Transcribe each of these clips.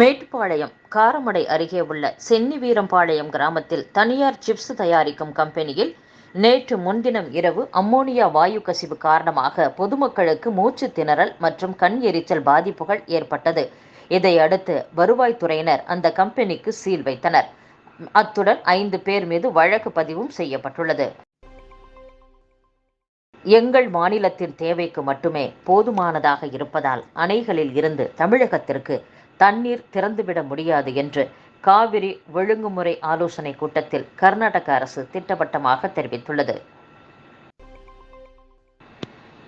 மேட்டுப்பாளையம் காரமடை அருகே உள்ள சென்னிவீரம்பாளையம் கிராமத்தில் தனியார் சிப்ஸ் தயாரிக்கும் கம்பெனியில் நேற்று முன்தினம் இரவு அம்மோனியா வாயு கசிவு காரணமாக பொதுமக்களுக்கு மூச்சு திணறல் மற்றும் கண் எரிச்சல் பாதிப்புகள் ஏற்பட்டது. இதையடுத்து வருவாய்த்துறையினர் அந்த கம்பெனிக்கு சீல் வைத்தனர். அத்துடன் ஐந்து பேர் மீது வழக்கு பதிவும் செய்யப்பட்டுள்ளது. எங்கள் மாநிலத்தின் தேவைக்கு மட்டுமே போதுமானதாக இருப்பதால் அணைகளில் இருந்து தமிழகத்திற்கு தண்ணீர் திறந்துவிட முடியாது என்று காவிரி ஒழுங்குமுறை ஆலோசனை கூட்டத்தில் கர்நாடக அரசு திட்டவட்டமாக தெரிவித்துள்ளது.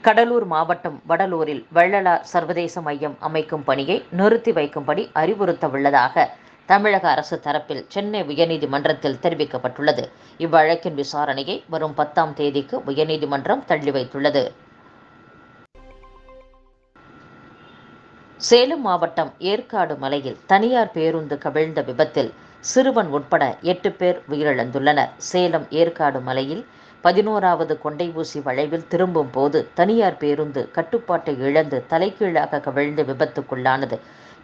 கடலூர் மாவட்டம் வடலூரில் வள்ளலார் சர்வதேச மையம் அமைக்கும் பணியை நிறுத்தி வைக்கும்படி அறிவுறுத்த உள்ளதாக தமிழக அரசு தரப்பில் சென்னை உயர்நீதிமன்றத்தில் தெரிவிக்கப்பட்டுள்ளது. இவ்வழக்கின் விசாரணையை வரும் பத்தாம் தேதிக்கு உயர்நீதிமன்றம் தள்ளி வைத்துள்ளது. சேலம் மாவட்டம் ஏற்காடு மலையில் தனியார் பேருந்து கவிழ்ந்த விபத்தில் சிறுவன் உட்பட எட்டு பேர் உயிரிழந்துள்ளனர். சேலம் ஏற்காடு மலையில் பதினோராவது கொண்டை ஊசி வளைவில் திரும்பும் போது தனியார் பேருந்து கட்டுப்பாட்டை இழந்து தலைகீழாக கவிழ்ந்து விபத்துக்குள்ளானது.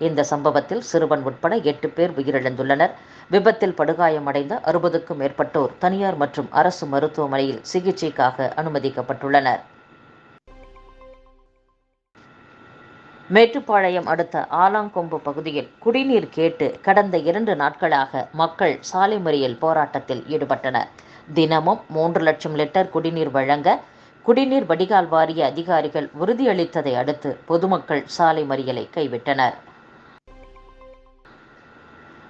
இந்த சம்பவத்தில் சிறுவன் உட்பட எட்டு பேர் உயிரிழந்துள்ளனர். விபத்தில் படுகாயமடைந்த அறுபதுக்கும் மேற்பட்டோர் தனியார் மற்றும் அரசு மருத்துவமனையில் சிகிச்சைக்காக அனுமதிக்கப்பட்டுள்ளனர். மேட்டுப்பாளையம் அடுத்த ஆலாங்கொம்பு பகுதியில் குடிநீர் கேட்டு கடந்த இரண்டு நாட்களாக மக்கள் சாலை மறியல் போராட்டத்தில் ஈடுபட்டனர். தினமும் மூன்று லட்சம் லிட்டர் குடிநீர் வழங்க குடிநீர் வடிகால் வாரிய அதிகாரிகள் உறுதியளித்ததை அடுத்து பொதுமக்கள் சாலை மறியலை கைவிட்டனர்.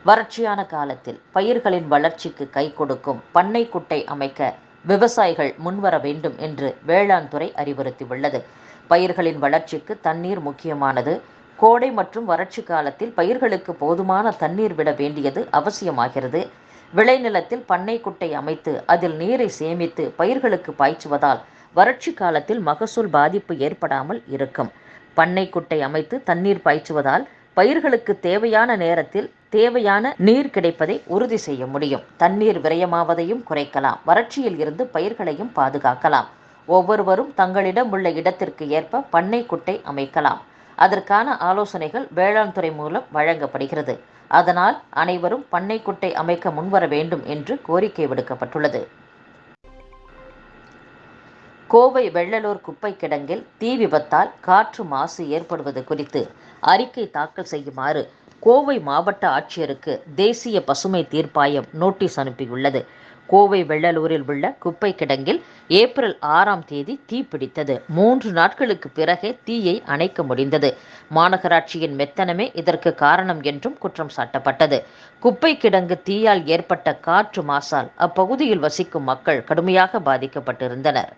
வறட்சியான காலத்தில் பயிர்களின் வளர்ச்சிக்கு கை கொடுக்கும் பண்ணை குட்டை அமைக்க விவசாயிகள் முன்வர வேண்டும் என்று வேளாண் துறை அறிவுறுத்தியுள்ளது. பயிர்களின் வளர்ச்சிக்கு தண்ணீர் முக்கியமானது. கோடை மற்றும் வறட்சி காலத்தில் பயிர்களுக்கு போதுமான தண்ணீர் விட வேண்டியது அவசியமாகிறது. விளைநிலத்தில் பண்ணை குட்டை அமைத்து அதில் நீரை சேமித்து பயிர்களுக்கு பாய்ச்சுவதால் வறட்சி காலத்தில் மகசூல் பாதிப்பு ஏற்படாமல் இருக்கும். பண்ணை குட்டை அமைத்து தண்ணீர் பாய்ச்சுவதால் பயிர்களுக்கு தேவையான நேரத்தில் தேவையான நீர் கிடைப்பதை உறுதி செய்ய முடியும். தண்ணீர் விரயமாவதையும் குறைக்கலாம். வறட்சியில் இருந்து பயிர்களையும் பாதுகாக்கலாம். ஒவ்வொருவரும் தங்களிடம் உள்ள இடத்திற்கு ஏற்ப பண்ணை குட்டை அமைக்கலாம். அதற்கான ஆலோசனைகள் வேளாண் துறை மூலம் வழங்கப்படுகிறது. அதனால் அனைவரும் பண்ணை குட்டை அமைக்க முன்வர வேண்டும் என்று கோரிக்கை விடுக்கப்பட்டுள்ளது. கோவை வெள்ளலூர் குப்பை கிடங்கில் தீ விபத்தால் காற்று மாசு ஏற்படுவது குறித்து அறிக்கை தாக்கல் செய்யுமாறு கோவை மாவட்ட ஆட்சியருக்கு தேசிய பசுமை தீர்ப்பாயம் நோட்டீஸ் அனுப்பியுள்ளது. கோவை வெள்ளலூரில் உள்ள குப்பை கிடங்கில் ஏப்ரல் ஆறாம் தேதி தீ பிடித்தது. மூன்று நாட்களுக்கு பிறகே தீயை அணைக்க முடிந்தது. மாநகராட்சியின் மெத்தனமே இதற்கு காரணம் என்றும் குற்றம் சாட்டப்பட்டது. குப்பை கிடங்கு தீயால் ஏற்பட்ட காற்று மாசால் அப்பகுதியில் வசிக்கும் மக்கள் கடுமையாக பாதிக்கப்பட்டிருந்தனர்.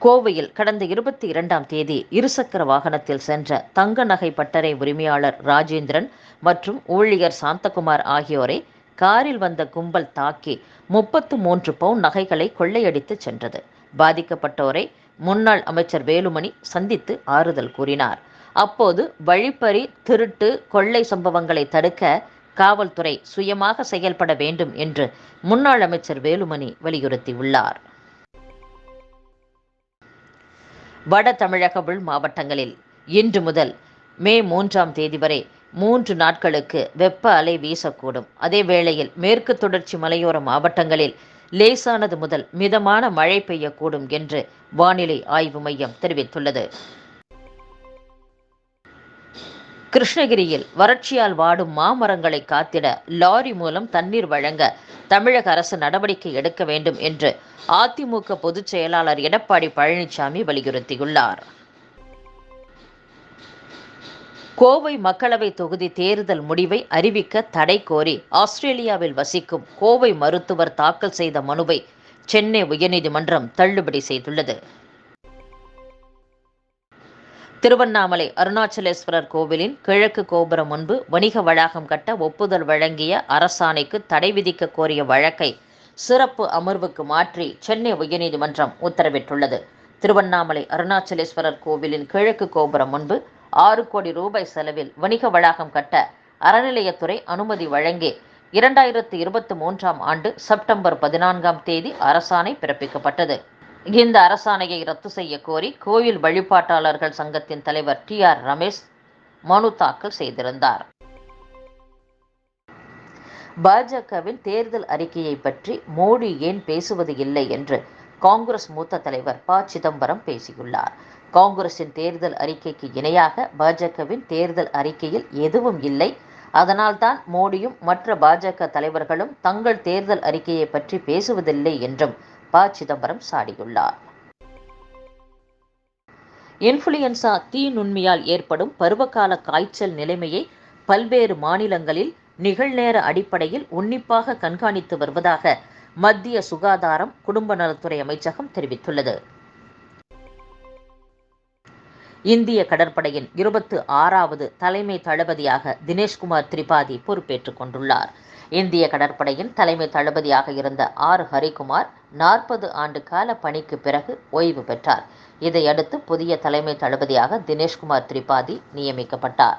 கோவையில் கடந்த இருபத்தி இரண்டாம் தேதி இருசக்கர வாகனத்தில் சென்ற தங்க நகை பட்டறை உரிமையாளர் ராஜேந்திரன் மற்றும் ஊழியர் சாந்தகுமார் ஆகியோரை காரில் வந்த கும்பல் தாக்கி முப்பத்து மூன்று பவுன் நகைகளை கொள்ளையடித்து சென்றது. பாதிக்கப்பட்டோரை முன்னாள் அமைச்சர் வேலுமணி சந்தித்து ஆறுதல் கூறினார். அப்போது வழிப்பறி திருட்டு கொள்ளை சம்பவங்களை தடுக்க காவல்துறை சுயமாக செயல்பட வேண்டும் என்று முன்னாள் அமைச்சர் வேலுமணி வலியுறுத்தியுள்ளார். வட தமிழக உள் மாவட்டங்களில் இன்று முதல் மே மூன்றாம் தேதி வரை மூன்று நாட்களுக்கு வெப்ப அலை வீசக்கூடும். அதே வேளையில் மேற்கு தொடர்ச்சி மலையோர மாவட்டங்களில் லேசானது முதல் மிதமான மழை பெய்யக்கூடும் என்று வானிலை ஆய்வு மையம் தெரிவித்துள்ளது. கிருஷ்ணகிரியில் வறட்சியால் வாடும் மாமரங்களை காத்திட லாரி மூலம் தண்ணீர் வழங்க தமிழக அரசு நடவடிக்கை எடுக்க வேண்டும் என்று அதிமுக பொதுச் செயலாளர் எடப்பாடி பழனிசாமி வலியுறுத்தியுள்ளார். கோவை மக்களவை தொகுதி தேர்தல் முடிவை அறிவிக்க தடை கோரி ஆஸ்திரேலியாவில் வசிக்கும் கோவை மருத்துவர் தாக்கல் செய்த மனுவை சென்னை உயர்நீதிமன்றம் தள்ளுபடி செய்துள்ளது. திருவண்ணாமலை அருணாச்சலேஸ்வரர் கோவிலின் கிழக்கு கோபுரம் முன்பு வணிக வளாகம் கட்ட ஒப்புதல் வழங்கிய அரசாணைக்கு தடை விதிக்க கோரிய வழக்கை சிறப்பு அமர்வுக்கு மாற்றி சென்னை உயர்நீதிமன்றம் உத்தரவிட்டுள்ளது. திருவண்ணாமலை அருணாச்சலேஸ்வரர் கோவிலின் கிழக்கு கோபுரம் முன்பு ஆறு கோடி ரூபாய் செலவில் வணிக வளாகம் கட்ட அறநிலையத்துறை அனுமதி வழங்கி. இரண்டாயிரத்து இருபத்தி மூன்றாம் ஆண்டு செப்டம்பர் பதினான்காம் தேதி அரசாணை பிறப்பிக்கப்பட்டது. இந்த அரசாணையை ரத்து செய்ய கோரி கோயில் வழிபாட்டாளர்கள் சங்கத்தின் தலைவர் டி ஆர் ரமேஷ் மனு தாக்கல் செய்திருந்தார். பாஜகவின் தேர்தல் அறிக்கையை பற்றி மோடி ஏன் பேசுவது இல்லை என்று காங்கிரஸ் மூத்த தலைவர் ப. சிதம்பரம் பேசியுள்ளார். காங்கிரசின் தேர்தல் அறிக்கைக்கு இணையாக பாஜகவின் தேர்தல் அறிக்கையில் எதுவும் இல்லை. அதனால்தான் மோடியும் மற்ற பாஜக தலைவர்களும் தங்கள் தேர்தல் அறிக்கையை பற்றி பேசுவதில்லை என்றும் ப. சிதம்பரம் சாடியுள்ளார். இன்ஃபுளுயன்சா தீ நுண்மையால் ஏற்படும் பருவகால காய்ச்சல் நிலைமையை பல்வேறு மாநிலங்களில் நிகழ்நேர அடிப்படையில் உன்னிப்பாக கண்காணித்து வருவதாக மத்திய சுகாதாரம் குடும்ப நலத்துறை அமைச்சகம் தெரிவித்துள்ளது. இந்திய கடற்படையின் இருபத்து ஆறாவது தலைமை தளபதியாக தினேஷ்குமார் திரிபாதி பொறுப்பேற்றுக் கொண்டுள்ளார். இந்திய கடற்படையின் தலைமை தளபதியாக இருந்த ஆர். ஹரிகுமார் நாற்பது ஆண்டு கால பணிக்கு பிறகு ஓய்வு பெற்றார். இதையடுத்து புதிய தலைமை தளபதியாக தினேஷ்குமார் திரிபாதி நியமிக்கப்பட்டார்.